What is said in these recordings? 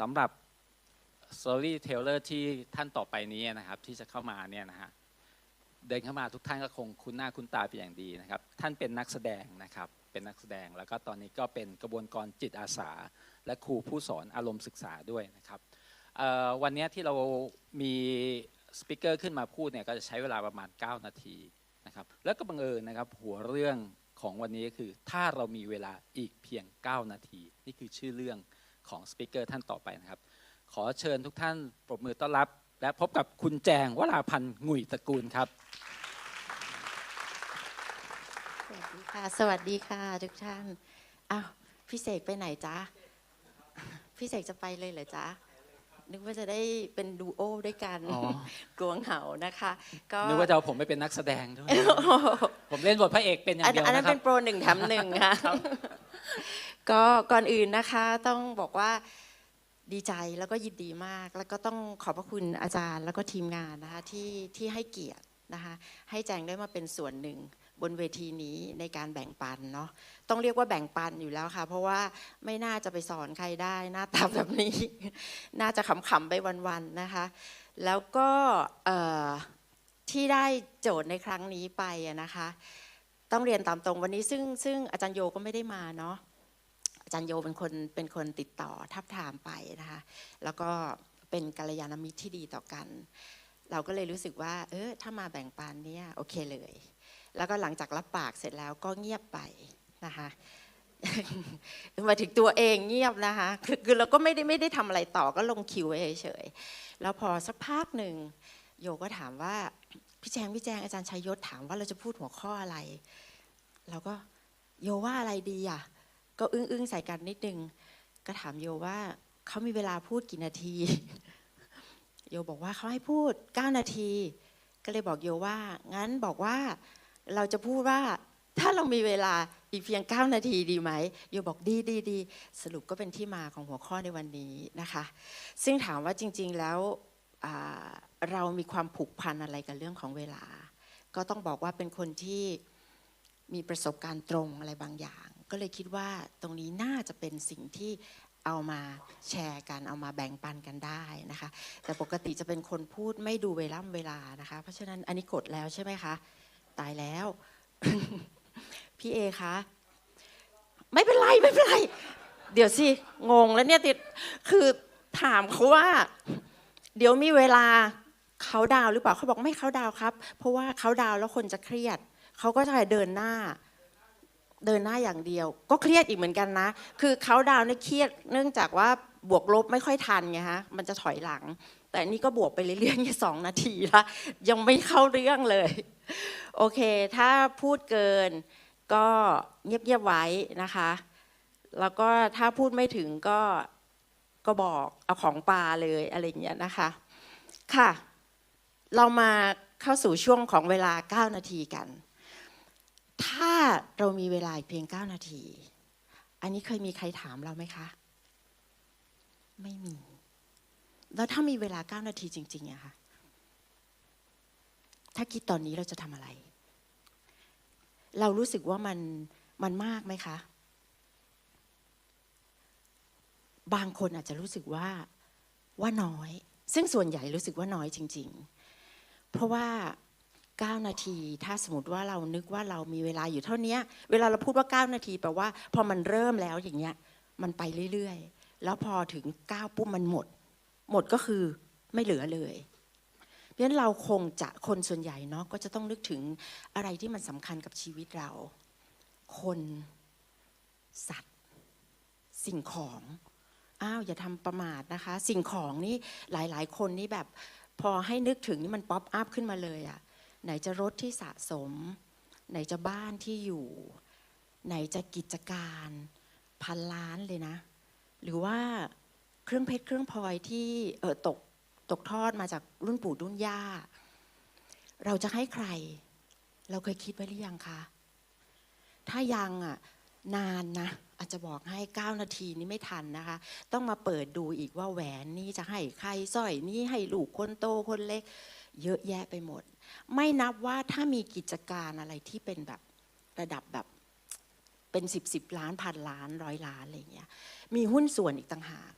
สำหรับ storyteller ที่ท่านต่อไปนี้นะครับ ที่จะเข้ามาเนี่ยนะฮะเดินเข้ามาทุกท่านก็คงคุ้นหน้าคุ้นตาเป็นอย่างดีนะครับ ท่านเป็นนักแสดงนะครับ เป็นนักแสดงแล้วก็ตอนนี้ก็เป็นกระบวนการจิตอาสา และครูผู้สอนอารมณ์ศึกษาด้วยนะครับวันนี้ที่เรามีสปิเกอร์ขึ้นมาพูดเนี่ยก็จะใช้เวลาประมาณ 9 นาทีนะครับ แล้วก็บังเอิญนะครับ หัวเรื่องของวันนี้ก็คือถ้าเรามีเวลาอีกเพียง 9 นาที นี่คือชื่อเรื่อง ของสปิเกอร์ท่านต่อไปนะครับ ขอเชิญทุกท่านปรบมือต้อนรับ และพบกับคุณแจงวราพันธ์งุยตระกูลครับ สวัสดีค่ะ สวัสดีค่ะทุกท่านอ้าวพี่เสกไปไหนจ๊ะ พี่เสกจะไปเลยเหรอจ๊ะ นึกว่าจะได้เป็นดูโอด้วยกันอ๋อกลวงเหานะคะ ก็ นึกว่าจะเอาผมไปเป็นนักแสดงด้วย ผมเล่นบทพระเอกเป็นอย่างอันเดียวอันนั้นนะครัเป็บ นโปรหนึ่งแถมหนึ่งค่ะ ก็ก่อนอื่นนะคะต้องบอกว่าดีใจแล้วก็ยินดีมาก แล้วก็ต้องขอบพระคุณอาจารย์แล้วก็ทีมงานนะคะที่ที่ให้เกียรตินะคะให้แจงได้มาเป็นส่วนหนึ่งบนเวทีนี้ในการแบ่งปันเนาะต้องเรียกว่าแบ่งปันอยู่แล้วค่ะ เพราะว่าไม่น่าจะไปสอนใครได้ หน้าตาแบบนี้ น่าจะขำๆไปวันๆนะคะ แล้วก็ที่ได้โจทย์ในครั้งนี้ไปนะคะ ต้องเรียนตามตรงวันนี้ซึ่งซึ่งอาจารย์โยก็ไม่ได้มาเนาะ อาจารย์โยเป็นคนเป็นคนติดต่อทับทามไปนะคะแล้วก็เป็นกัลยาณมิตรที่ดีต่อกัน เราก็เลยรู้สึกว่า เออถ้ามาแบ่งปันเนี่ยโอเคเลย แล้วก็หลังจากรับปากเสร็จแล้วก็เงียบไปนะคะมาถึงตัวเองเงียบนะคะคือเราก็ไม่ได้ไม่ได้ทำอะไรต่อก็ลงคิวเฉยๆแล้วพอสักพักหนึ่งโยก็ถามว่าพี่แจงพี่แจงอาจารย์ชัยยศถามว่าเราจะพูดหัวข้ออะไร เราก็โยว่าอะไรดีอะ ก็อึ้งอึ้งๆใส่กันนิดนึงก็ถามโยว่าเขามีเวลาพูดกี่นาที โยบอกว่าเขาให้พูด 9 นาที ก็เลยบอกโยว่า งั้นบอกว่าเราจะพูดว่าถ้าเรามีเวลาอีกเพียง 9 นาทีดีไหมโยบอกดีดีดีสรุปก็เป็นที่มาของหัวข้อในวันนี้นะคะ ซึ่งถามว่าจริง ๆ แล้วเรามีความผูกพันอะไรกับเรื่องของเวลา ก็ต้องบอกว่าเป็นคนที่มีประสบการณ์ตรงอะไรบางอย่าง ก็เลยคิดว่าตรงนี้น่าจะเป็นสิ่งที่เอามาแชร์กันเอามาแบ่งปันกันได้นะคะ แต่ปกติจะเป็นคนพูดไม่ดูเวล่ำเวลานะคะ เพราะฉะนั้นอันนี้กดแล้วใช่ไหมคะ ตายแล้ว พี่เอคะไม่เป็นไรไม่เป็นไร เดี๋ยวสิ งงแล้วเนี่ยติดคือถามเขาว่า เดี๋ยวมีเวลาเขาดาวหรือเปล่าเขาบอกไม่เขาดาวครับ เพราะว่าเขาดาวแล้วคนจะเครียดเขาก็จะเดินหน้า เดินหน้าอย่างเดียว ก็เครียดอีกเหมือนกันนะ คือเขาดาวน์เนี่ยเครียดเนื่องจากว่าบวกลบไม่ค่อยทันไงฮะมันจะถอยหลัง แต่อันนี่ก็บวกไปเรื่อยๆแค่สองนาทีละยังไม่เข้าเรื่องเลย โอเค ถ้าพูดเกินก็เงียบๆไว้นะคะ แล้วก็ถ้าพูดไม่ถึงก็ก็บอกเอาของปลาเลยอะไรอย่างเงี้ยนะคะ ค่ะ เรามาเข้าสู่ช่วงของเวลา 9 นาทีกัน ถ้าเรามีเวลาเพียง 9 นาที อันนี้เคยมีใครถามเราไหมคะ ไม่มี แล้วถ้ามีเวลา 9 นาทีจริงๆอะคะถ้าคิดตอนนี้เราจะทำอะไร เรารู้สึกว่ามันมันมากไหมคะ บางคนอาจจะรู้สึกว่าว่าน้อย ซึ่งส่วนใหญ่รู้สึกว่าน้อยจริง ๆ เพราะว่า 9 นาที ถ้าสมมติว่าเรานึกว่าเรามีเวลาอยู่เท่านี้เวลาเราพูดว่า 9 นาทีแปลว่า พอมันเริ่มแล้วอย่างเงี้ยมันไปเรื่อยๆ แล้วพอถึง 9 ปุ๊บมันหมด หมดก็คือไม่เหลือเลยเพราะฉะนั้นเราคงจะคนส่วนใหญ่เนาะก็จะต้องนึกถึงอะไรที่มันสำคัญกับชีวิตเรา คนสัตว์ สิ่งของอ้าวอย่าทำประมาทนะคะ สิ่งของนี่หลายๆ คนนี่แบบพอให้นึกถึงนี่มันป๊อปอัพขึ้นมาเลยอะ ไหนจะรถที่สะสม ไหนจะบ้านที่อยู่ ไหนจะกิจการพันล้านเลยนะ หรือว่าเครื่องเพชรเครื่องพลอยที่เออตกตกทอดมาจากรุ่นปู่รุ่นย่า เราจะให้ใคร เราเคยคิดไว้หรือยังคะ ถ้ายังอะนานนะ อาจจะบอกให้ 9 นาทีนี้ไม่ทันนะคะ ต้องมาเปิดดูอีกว่าแหวนนี่จะให้ใครสร้อยนี่ให้ลูกคนโตคนเล็ก เยอะแยะไปหมด ไม่นับว่าถ้ามีกิจการอะไรที่เป็นแบบระดับแบบเป็นสิบสิบล้านพันล้านร้อยล้านอะไรเงี้ยมีหุ้นส่วนอีกต่างหาก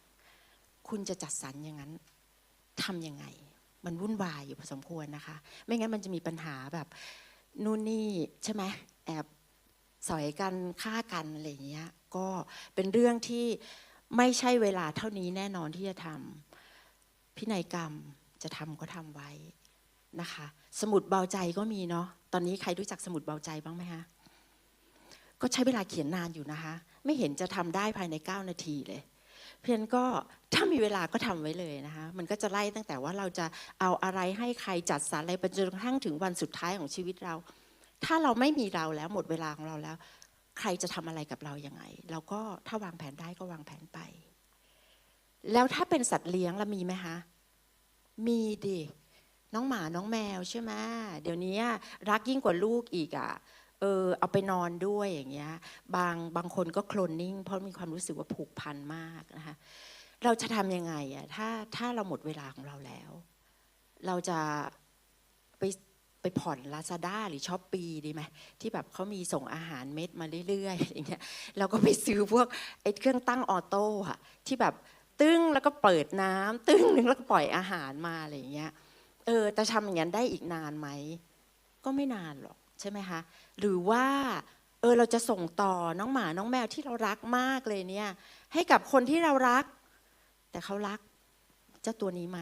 คุณจะจัดสรรอย่างนั้นทำยังไง มันวุ่นวายอยู่พอสมควรนะคะ ไม่งั้นมันจะมีปัญหาแบบนู่นนี่ใช่ไหมแอบสอยกันฆ่ากันอะไรเงี้ยก็เป็นเรื่องที่ไม่ใช่เวลาเท่านี้แน่นอนที่จะทำพินัยกรรมจะทำก็ทำไว้ นะคะ สมุดเบาใจก็มีเนาะตอนนี้ใครรู้จักสมุดเบาใจบ้างไหมคะก็ใช้เวลาเขียนนานอยู่นะคะ ไม่เห็นจะทำได้ภายใน 9 นาทีเลย เพียงก็ถ้ามีเวลาก็ทำไว้เลยนะคะ มันก็จะไล่ตั้งแต่ว่าเราจะเอาอะไรให้ใครจัดสรรอะไรไปจนกระทั่งถึงวันสุดท้ายของชีวิตเรา ถ้าเราไม่มีเราแล้วหมดเวลาของเราแล้ว ใครจะทำอะไรกับเรายังไง เราก็ถ้าวางแผนได้ก็วางแผนไป แล้วถ้าเป็นสัตว์เลี้ยงละมีไหมคะมีดิ น้องหมาน้องแมวใช่ไหมเดี๋ยวนี้รักยิ่งกว่าลูกอีกอะเออเอาไปนอนด้วยอย่างเงี้ยบางบางคนก็โคลนนิ่ง เพราะมีความรู้สึกว่าผูกพันมากนะคะเราจะทำยังไงอะถ้าถ้าเราหมดเวลาของเราแล้ว เราจะไปไปผ่อนลาซาด้าหรือช้อปปีดีไหมที่แบบเขามีส่งอาหารเม็ดมาเรื่อยๆอย่างเงี้ยเราก็ไปซื้อพวกไอ้เครื่องตั้งออโต้อะที่แบบตึ้งแล้วก็เปิดน้ำตึ้งนึงแล้วก็ปล่อยอาหารมาอะไรอย่างเงี้ย เออแต่ทำอย่างนั้นได้อีกนานไหม ก็ไม่นานหรอกใช่ไหมคะ หรือว่าเออเราจะส่งต่อน้องหมาน้องแมวที่เรารักมากเลยเนี่ย ให้กับคนที่เรารัก แต่เขารักเจ้าตัวนี้ไหม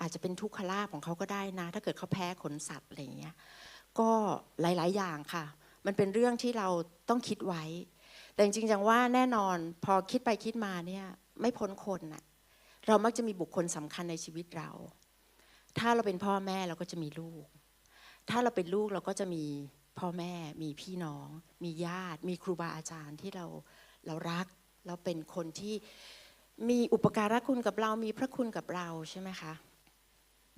อาจจะเป็นทุกขลาภของเขาก็ได้นะ ถ้าเกิดเขาแพ้ขนสัตว์อะไรอย่างเงี้ยก็หลาย ๆ อย่างค่ะ มันเป็นเรื่องที่เราต้องคิดไว้ แต่จริงๆจังว่าแน่นอนพอคิดไปคิดมาเนี่ยไม่พ้นคนน่ะเรามักจะมีบุคคลสำคัญในชีวิตเรา ถ้าเราเป็นพ่อแม่เราก็จะมีลูก ถ้าเราเป็นลูกเราก็จะมีพ่อแม่ มีพี่น้อง มีญาติ มีครูบาอาจารย์ที่เราเรารัก เราเป็นคนที่มีอุปการะคุณกับเรา มีพระคุณกับเราใช่ไหมคะ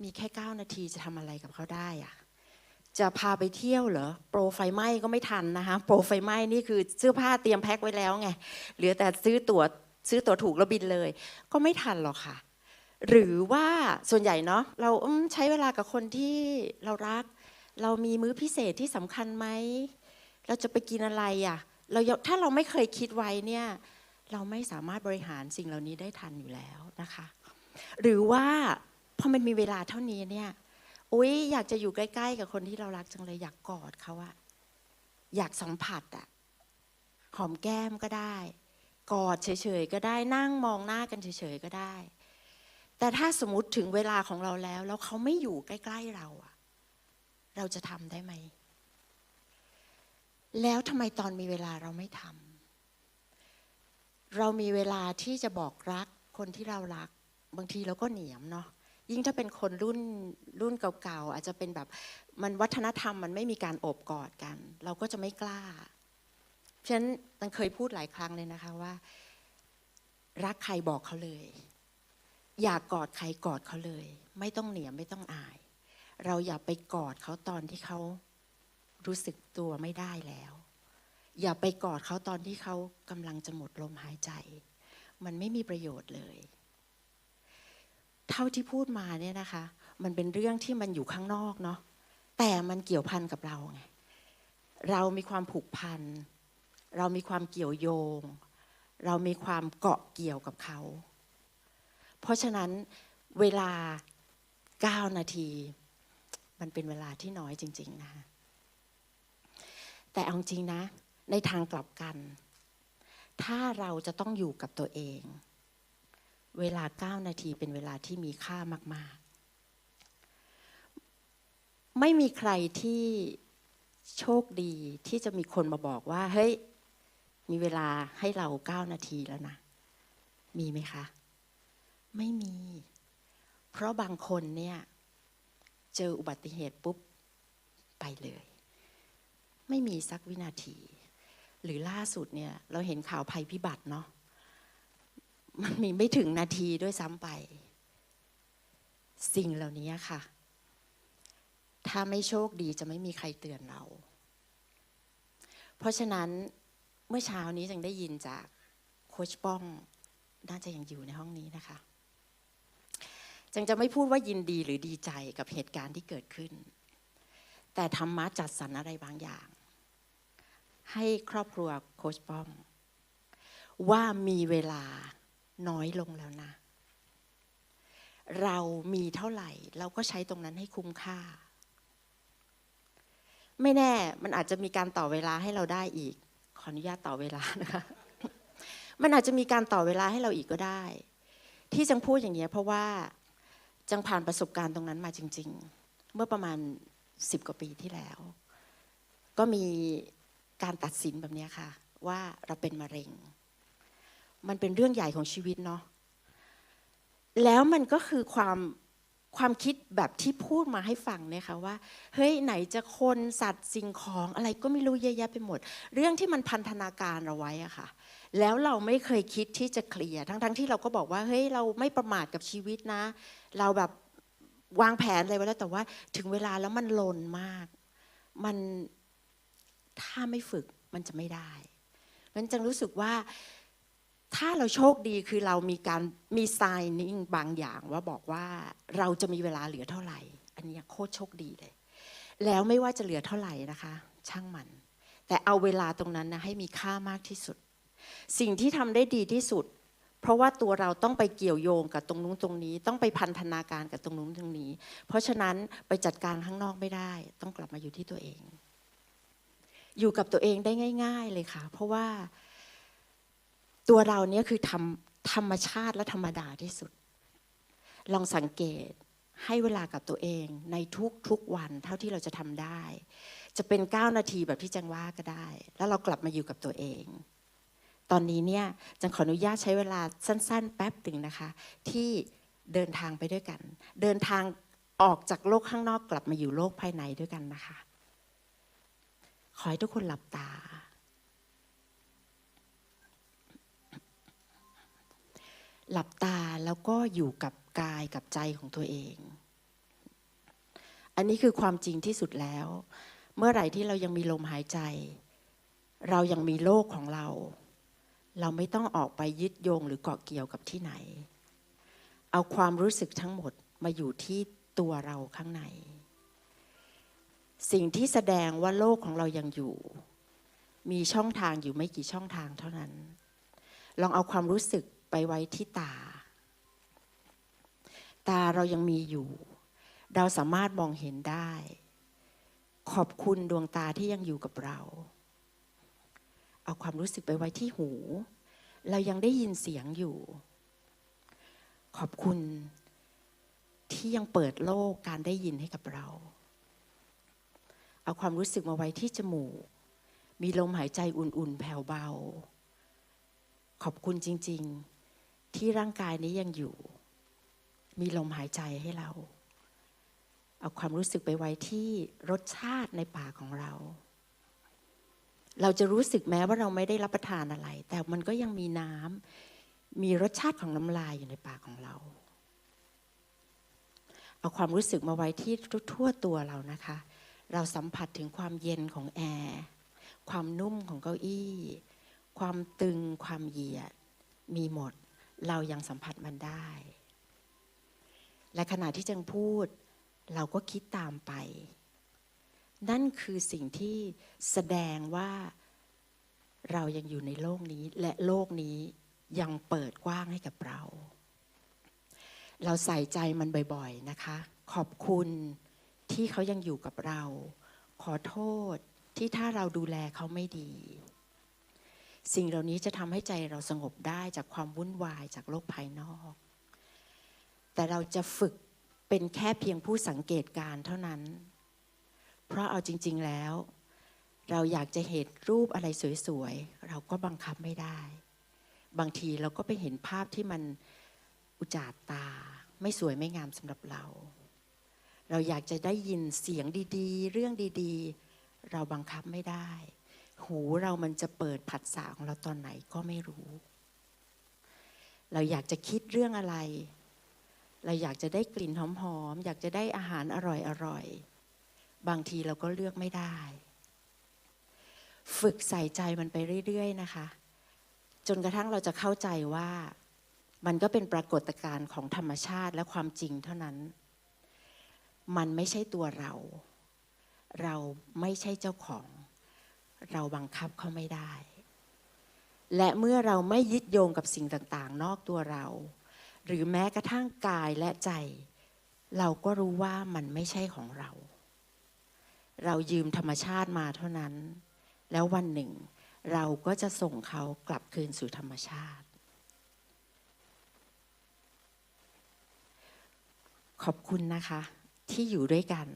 มีแค่ 9 นาทีจะทำอะไรกับเขาได้อะจะพาไปเที่ยวเหรอ โปรไฟไหม้ก็ไม่ทันนะคะ โปรไฟไหม้นี่คือเสื้อผ้าเตรียมแพ็คไว้แล้วไง เหลือแต่ซื้อตั๋วซื้อตั๋วถูกแล้วบินเลย ก็ไม่ทันหรอกค่ะ หรือว่าส่วนใหญ่เนาะเราใช้เวลากับคนที่เรารัก เรามีมื้อพิเศษที่สำคัญไหม เราจะไปกินอะไรอะเราถ้าเราไม่เคยคิดไว้เนี่ยเราไม่สามารถบริหารสิ่งเหล่านี้ได้ทันอยู่แล้วนะคะ หรือว่าพอมันมีเวลาเท่านี้เนี่ยอุ๊ยอยากจะอยู่ใกล้ๆ กับคนที่เรารักจังเลยอยากกอดเขาอะอยากสัมผัสอะหอมแก้มก็ได้ กอดเฉยๆก็ได้นั่งมองหน้ากันเฉยๆก็ได้ แต่ถ้าสมมติถึงเวลาของเราแล้ว แล้วเขาไม่อยู่ใกล้ ๆเราอะเราจะทำได้ไหม แล้วทำไมตอนมีเวลาเราไม่ทำเรามีเวลาที่จะบอกรักคนที่เรารัก บางทีเราก็เหนียมเนาะยิ่งถ้าเป็นคนรุ่นรุ่นเก่าๆอาจจะเป็นแบบมันวัฒนธรรมมันไม่มีการโอบกอดกัน เราก็จะไม่กล้าเพราะฉะนั้นตังเคยพูดหลายครั้งเลยนะคะว่า รักใครบอกเขาเลย อยากกอดใครกอดเขาเลย ไม่ต้องเหนียมไม่ต้องอาย เราอย่าไปกอดเขาตอนที่เขารู้สึกตัวไม่ได้แล้ว อย่าไปกอดเขาตอนที่เขากำลังจะหมดลมหายใจ มันไม่มีประโยชน์เลย เท่าที่พูดมาเนี่ยนะคะ มันเป็นเรื่องที่มันอยู่ข้างนอกเนาะแต่มันเกี่ยวพันกับเราไงเรามีความผูกพัน เรามีความเกี่ยวโยง เรามีความเกาะเกี่ยวกับเขา เพราะฉะนั้นเวลา 9 นาที มันเป็นเวลาที่น้อยจริง ๆ นะคะแต่เอาจริงนะ ในทางกลับกัน ถ้าเราจะต้องอยู่กับตัวเอง เวลา 9 นาทีเป็นเวลาที่มีค่ามาก ๆ ไม่มีใครที่โชคดีที่จะมีคนมาบอกว่า เฮ้ย มีเวลาให้เรา 9 นาทีแล้วนะ มีไหมคะ ไม่มี เพราะบางคนเนี่ยเจออุบัติเหตุปุ๊บไปเลย ไม่มีสักวินาที หรือล่าสุดเนี่ยเราเห็นข่าวภัยพิบัติเนาะมันมีไม่ถึงนาทีด้วยซ้ำไป สิ่งเหล่านี้ค่ะ ถ้าไม่โชคดีจะไม่มีใครเตือนเรา เพราะฉะนั้นเมื่อเช้านี้จังได้ยินจากโคชป้องน่าจะยังอยู่ในห้องนี้นะคะ จังจะไม่พูดว่ายินดีหรือดีใจกับเหตุการณ์ที่เกิดขึ้น แต่ธรรมะจัดสรรอะไรบางอย่าง ให้ครอบครัวโคชป้อม ว่ามีเวลาน้อยลงแล้วนะ เรามีเท่าไหร่ เราก็ใช้ตรงนั้นให้คุ้มค่า ไม่แน่มันอาจจะมีการต่อเวลาให้เราได้อีก ขออนุญาตต่อเวลานะคะมันอาจจะมีการต่อเวลาให้เราอีกก็ได้ ที่จังพูดอย่างนี้เพราะว่า จังผ่านประสบการณ์ตรงนั้นมาจริง ๆ เมื่อประมาณสิบกว่าปีที่แล้ว ก็มีการตัดสินแบบนี้ค่ะ ว่าเราเป็นมะเร็ง มันเป็นเรื่องใหญ่ของชีวิตเนาะแล้วมันก็คือความความคิดแบบที่พูดมาให้ฟังเนี่ยค่ะว่า เฮ้ยไหนจะคนสัตว์สิ่งของอะไรก็ไม่รู้เยอะแยะไปหมด เรื่องที่มันพันธนาการเราไว้อะค่ะ แล้วเราไม่เคยคิดที่จะเคลียร์ทั้งๆที่เราก็บอกว่าเฮ้ยเราไม่ประมาทกับชีวิตนะ เราแบบวางแผนอะไรไว้แล้วแต่ว่าถึงเวลาแล้วมันลนมาก มันถ้าไม่ฝึกมันจะไม่ได้มันจังรู้สึกว่าถ้าเราโชคดีคือเรามีการมี signing บางอย่างว่าบอกว่าเราจะมีเวลาเหลือเท่าไหร่ อันนี้โคตรโชคดีเลย แล้วไม่ว่าจะเหลือเท่าไหร่นะคะ ช่างมัน แต่เอาเวลาตรงนั้นนะให้มีค่ามากที่สุด สิ่งที่ทำได้ดีที่สุด เพราะว่าตัวเราต้องไปเกี่ยวโยงกับตรงนู้นตรงนี้ ต้องไปพันธนาการกับตรงนู้นตรงนี้ เพราะฉะนั้นไปจัดการข้างนอกไม่ได้ ต้องกลับมาอยู่ที่ตัวเอง อยู่กับตัวเองได้ง่าย ๆ เลยค่ะ เพราะว่าตัวเราเนี่ยคือธรรมธรรมชาติและธรรมดาที่สุด ลองสังเกตให้เวลากับตัวเองในทุกๆวันเท่าที่เราจะทำได้ จะเป็น 9 นาทีแบบที่จังว่าก็ได้ แล้วเรากลับมาอยู่กับตัวเอง ตอนนี้เนี่ยจังขออนุญาตใช้เวลาสั้น ๆ แป๊บหนึ่งนะคะ ที่เดินทางไปด้วยกัน เดินทางออกจากโลกข้างนอกกลับมาอยู่โลกภายในด้วยกันนะคะ ขอให้ทุกคนหลับตา หลับตาแล้วก็อยู่กับกายกับใจของตัวเอง อันนี้คือความจริงที่สุดแล้ว เมื่อไหร่ที่เรายังมีลมหายใจ เรายังมีโลกของเรา เราไม่ต้องออกไปยึดโยงหรือเกาะเกี่ยวกับที่ไหน เอาความรู้สึกทั้งหมดมาอยู่ที่ตัวเราข้างใน สิ่งที่แสดงว่าโลกของเรายังอยู่ มีช่องทางอยู่ไม่กี่ช่องทางเท่านั้น ลองเอาความรู้สึกไปไว้ที่ตา ตาเรายังมีอยู่ เราสามารถมองเห็นได้ ขอบคุณดวงตาที่ยังอยู่กับเรา เอาความรู้สึกไปไว้ที่หู เรายังได้ยินเสียงอยู่ ขอบคุณที่ยังเปิดโลกการได้ยินให้กับเรา เอาความรู้สึกมาไว้ที่จมูก มีลมหายใจอุ่นๆ แผ่วเบา ขอบคุณจริง ๆ ที่ร่างกายนี้ยังอยู่ มีลมหายใจให้เรา เอาความรู้สึกไปไว้ที่รสชาติในปากของเรา เราจะรู้สึกแม้ว่าเราไม่ได้รับประทานอะไร แต่มันก็ยังมีน้ำมีรสชาติของน้ำลายอยู่ในปากของเรา เอาความรู้สึกมาไว้ที่ทั่วตัวเรานะคะ เราสัมผัสถึงความเย็นของแอร์ความนุ่มของเก้าอี้ ความตึงความเหยียด มีหมด เรายังสัมผัสมันได้ และขณะที่จังพูด เราก็คิดตามไป นั่นคือสิ่งที่แสดงว่าเรายังอยู่ในโลกนี้ และโลกนี้ยังเปิดกว้างให้กับเรา เราใส่ใจมันบ่อยๆนะคะ ขอบคุณที่เขายังอยู่กับเรา ขอโทษที่ถ้าเราดูแลเขาไม่ดี สิ่งเหล่านี้จะทำให้ใจเราสงบได้จากความวุ่นวายจากโลกภายนอก แต่เราจะฝึกเป็นแค่เพียงผู้สังเกตการ์เท่านั้น เพราะเอาจริง ๆแล้ว เราอยากจะเห็นรูปอะไรสวยๆ เราก็บังคับไม่ได้ บางทีเราก็ไปเห็นภาพที่มันอุจาดตา ไม่สวยไม่งามสำหรับเรา เราอยากจะได้ยินเสียงดีๆ เรื่องดีๆ เราบังคับไม่ได้ หูเรามันจะเปิดผัสสะของเราตอนไหนก็ไม่รู้ เราอยากจะคิดเรื่องอะไร เราอยากจะได้กลิ่นหอมๆ อยากจะได้อาหารอร่อยๆ บางทีเราก็เลือกไม่ได้ ฝึกใส่ใจมันไปเรื่อยๆนะคะ จนกระทั่งเราจะเข้าใจว่ามันก็เป็นปรากฏการณ์ของธรรมชาติและความจริงเท่านั้น มันไม่ใช่ตัวเรา เราไม่ใช่เจ้าของ เราบังคับเขาไม่ได้ และเมื่อเราไม่ยึดโยงกับสิ่งต่างๆ นอกตัวเรา หรือแม้กระทั่งกายและใจ เราก็รู้ว่ามันไม่ใช่ของเรา เรายืมธรรมชาติมาเท่านั้น แล้ววันหนึ่ง เราก็จะส่งเขากลับคืนสู่ธรรมชาติ ขอบคุณนะคะ ที่อยู่ด้วยกัน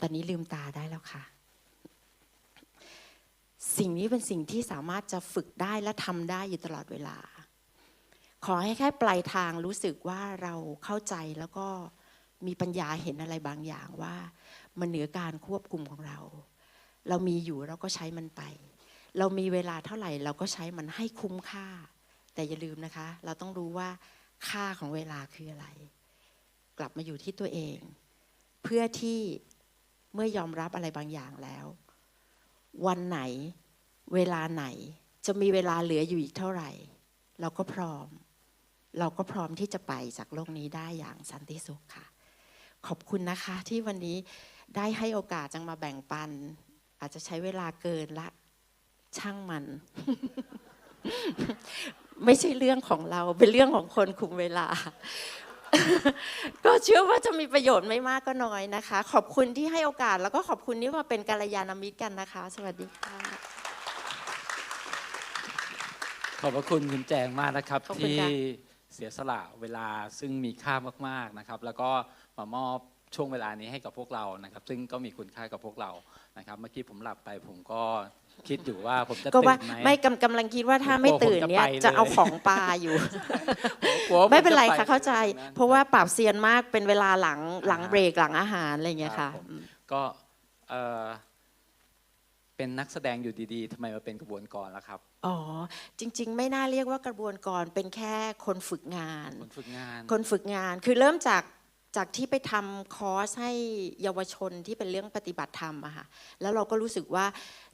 ตอนนี้ลืมตาได้แล้วค่ะ สิ่งนี้เป็นสิ่งที่สามารถจะฝึกได้และทำได้อยู่ตลอดเวลา ขอให้แค่ปลายทางรู้สึกว่าเราเข้าใจแล้วก็ มีปัญญาเห็นอะไรบางอย่างว่า มันเหนือการควบคุมของเรา เรามีอยู่เราก็ใช้มันไป เรามีเวลาเท่าไหร่เราก็ใช้มันให้คุ้มค่า แต่อย่าลืมนะคะ เราต้องรู้ว่าค่าของเวลาคืออะไร กลับมาอยู่ที่ตัวเอง เพื่อที่เมื่อยอมรับอะไรบางอย่างแล้ว วันไหนเวลาไหนจะมีเวลาเหลืออยู่อีกเท่าไหร่ เราก็พร้อม เราก็พร้อมที่จะไปจากโลกนี้ได้อย่างสันติสุขค่ะ ขอบคุณนะคะ ที่วันนี้ได้ให้โอกาสจังมาแบ่งปัน อาจจะใช้เวลาเกินละ ช่างมัน ไม่ใช่เรื่องของเราเป็นเรื่องของคนคุมเวลา ก็เชื่อว่าจะมีประโยชน์ไม่มากก็น้อยนะคะ ขอบคุณที่ให้โอกาส แล้วก็ขอบคุณที่มาเป็นกัลยาณมิตรกันนะคะ สวัสดีค่ะขอบพระคุณคุณแจงมากนะครับขอบคุณที่ค่ะเสียสละเวลาซึ่งมีค่ามากๆนะครับ แล้วก็ มามอบช่วงเวลานี้ให้กับพวกเรานะครับ ซึ่งก็มีคุณค่ากับพวกเรานะครับ เมื่อกี้ผมหลับไปผมก็คิดอยู่ว่าผมจะก็ตื่ว่านไหม ไม่กำกำลังคิดว่าถ้าผมกลัวไม่ตื่นเนี่ยผมจะไปเลย จะเอาของปลาอยู่ กลัวว่าผไม่เป็นไรจค่ะเข้าใจตงนั้นเพราะว่าปรับเซียนมากเป็นเวลาหลังหลังอ่า เบรกหลังอาหารอะไรอย่างเงี้ยครัค่ะบผมก็เอ่อเป็นนักแสดงอยู่ดีๆทำไมมาเป็นกระบวนการล่ะครับอ๋อจริง ๆ ไม่น่าเรียกว่ากระบวนการเป็นแค่คนฝึกงาน คนฝึกงาน คนฝึกงานคือเริ่มจาก จากที่ไปทำคอร์สให้เยาวชนที่เป็นเรื่องปฏิบัติธรรมอะค่ะแล้วเราก็รู้สึกว่า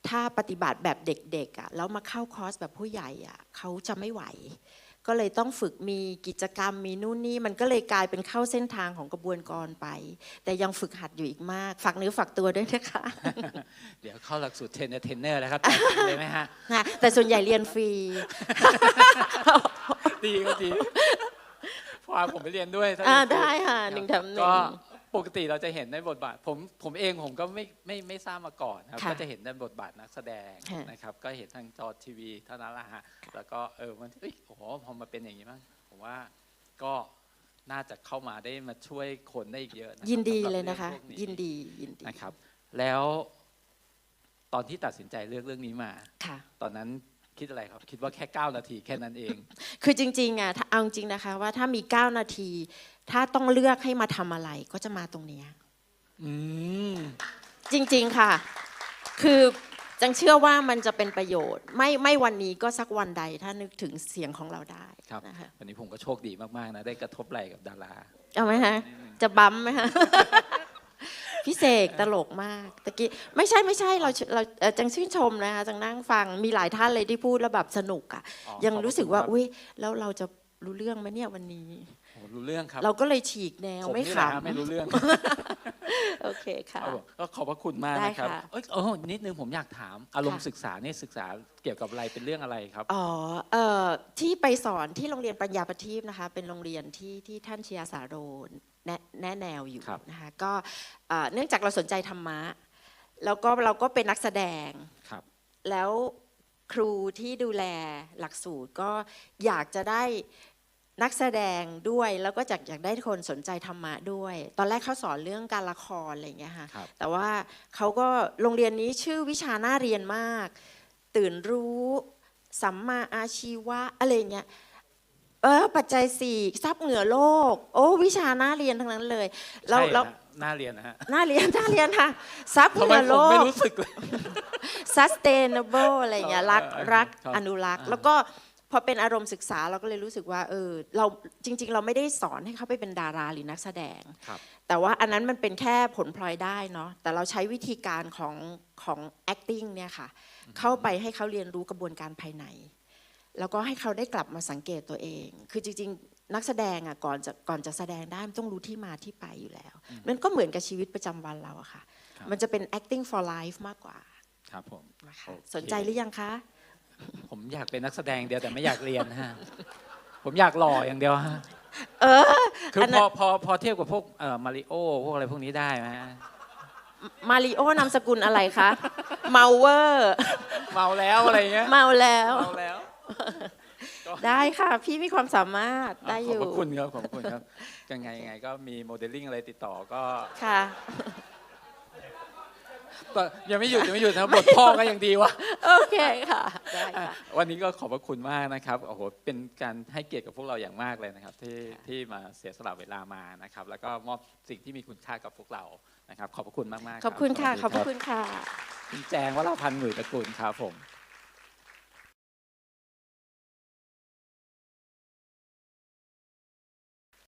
ถ้าปฏิบัติแบบเด็กๆอะแล้วมาเข้าคอร์สแบบผู้ใหญ่อะเขาจะไม่ไหว ก็เลยต้องฝึกมีกิจกรรมมีนู่นนี่ มันก็เลยกลายเป็นเข้าเส้นทางของกระบวนการไป แต่ยังฝึกหัดอยู่อีกมาก ฝากเนื้อฝากตัวด้วยนะคะ เดี๋ยวเข้าหลักสูตรเทรนเนอร์เทรนเนอร์แล้วครับเลยไหมฮะนะแต่ส่วนใหญ่เรียนฟรี ดีก็ดี พาผมไปเรียนด้วยถ้าอ่าเป็นครูได้ค่ะหนึ่งแถมหนึ่ก็งปกติเราจะเห็นในบทบาท ผมผมเองผมก็ไม่ไม่ไม่ทราบมาก่อนนะครับค่ะก็จะเห็นในบทบาทนักแสดงค่ะ นะครับ ก็เห็นทางจอทีวีเท่านั้นแหละฮะแล้วก็เออมันเอ้ยโอ้โหพอมาเป็นอย่างนี้มั้งผมว่าก็น่าจะเข้ามาได้มาช่วยคนได้อีกเยอะนะครับยินดีสำหรับเลยนะคะ รื่องพวก ยินดียินดีนะครับ แล้วตอนที่ตัดสินใจเลือกเรื่องนี้มา ค่ะ ตอนนั้น คิดอะไรครับ คิดว่าแค่ 9 นาทีแค่นั้นเอง คือจริงๆอะถ้าเอาจริงนะคะ ว่าถ้ามี 9 นาที ถ้าต้องเลือกให้มาทำอะไรก็จะมาตรงเนี้ยอืมจริงๆค่ะ คือจังเชื่อว่ามันจะเป็นประโยชน์ ไม่ไม่วันนี้ก็สักวันใดถ้านึกถึงเสียงของเราได้ครับนะคะวันนี้ผมก็โชคดีมากๆนะได้กระทบไหล่กับดารา เอาไหมคะจะบั๊มไหมคะ พี่เสกตลกมากตะกี้ไม่ใช่ไม่ใช่เราเราเอ่อจังชื่นชมนะคะจังนั่งฟังมีหลายท่านเลยที่พูดแล้วแบบสนุกอะอ๋อยังขอบคุณรู้สึกว่าครับ อุ้ยแล้วเราจะรู้เรื่องไหมเนี่ยวันนี้โอ้รู้เรื่องครับเราก็เลยฉีกแนวผมไม่นี่ขแหละฮะไม่รู้เรื่องำ โอเคค่ะครับผมก็ขอบพระคุณมากได้นะครับค่ะ เอ้ยเออนิดนึงผมอยากถามอารมณ์ค่ะศึกษาเนี่ยศึกษาเกี่ยวกับอะไรเป็นเรื่องอะไรครับ อ๋อเอ่อที่ไปสอนที่โรงเรียนปัญญาประทีปนะคะ เป็นโรงเรียนที่ที่ท่านเชียร์สาโรแนะแนะแนวอยู่ครับนะคะก็เอ่อเนื่องจากเราสนใจธรรมะ แล้วก็เราก็เป็นนักแสดงครับ แล้วครูที่ดูแลหลักสูตรก็อยากจะได้ นักแสดงด้วยแล้วก็อยากอยากได้คนสนใจธรรมะด้วย ตอนแรกเขาสอนเรื่องการละครอะไรอย่างเงี้ยค่ะครับแต่ว่าเขาก็โรงเรียนนี้ชื่อวิชาน่าเรียนมาก ตื่นรู้สัมมาอาชีวะอะไรอย่างเงี้ยเออปัจจัยสี่ทรัพย์เหนือโลก โอ้วิชาน่าเรียนทั้งนั้นเลยแล้วใช่แล้วฮะน่าเรียนนะฮะน่าเรียนน่าเรียนค่ะทรัพย์ทำเหไมนือผโลมไม่กรู้สึกเลย sustainable อะไรอย่างเงี้ยรักเออเออรักครับอนุรักษ์อ่าแล้วก็ พอเป็นอารมณ์ศึกษาเราก็เลยรู้สึกว่าเออเราจริง ๆ เราไม่ได้สอนให้เขาไปเป็นดาราหรือนักแสดงครับแต่ว่าอันนั้นมันเป็นแค่ผลพลอยได้เนาะแต่เราใช้วิธีการของของ acting เนี่ยค่ะเข้าไปให้เขาเรียนรู้กระบวนการภายใน แล้วก็ให้เขาได้กลับมาสังเกตตัวเอง คือจริง ๆ นักแสดงอะก่อนจะก่อนจะแสดงได้มันต้องรู้ที่มาที่ไปอยู่แล้ว มันก็เหมือนกับชีวิตประจำวันเราอะค่ะครับมันจะเป็น acting for life มากกว่าครับผม นะคะโอเคสนใจหรือยังคะ ผมอยากเป็นนักแสดงเดียวแต่ไม่อยากเรียนฮะ ผมอยากหล่ออย่างเดียวฮะ เออคืออันพนั้อนพอพอเทียบกับพวกเอ่อมาริโอพวกอะไรพวกนี้ได้ไหมฮะมาริโอนามสกุลอะไรคะเมาเวอร์เมาแล้วอะไรเงี้ยเมาแล้ว เมาแล้วได้ค่ะ พี่มีความสามารถได้อยู่ขอบพระคุณครับขอบพระคุณครับยังไงยังไงก็มีโมเดลลิ่งอะไรติดต่อก็ค่ะ ก็ยังไม่หยุดยังไม่หยุดนะครับบทพ่อก็ยังดีวะโอเคค่ะได้อะค่ะ วันนี้ก็ขอบพระคุณมากนะครับโอ้โหเป็นการให้เกียรติกับพวกเราอย่างมากเลยนะครับ ที่ที่มาเสียสละเวลามานะครับ แล้วก็มอบสิ่งที่มีคุณค่ากับพวกเรานะครับ ขอบพระคุณมากๆขอบคุณค่ะรัขอบพระสวัสดีคุณค่ะคุณแจงวราพันธ์หมื่นตระกูลครับผม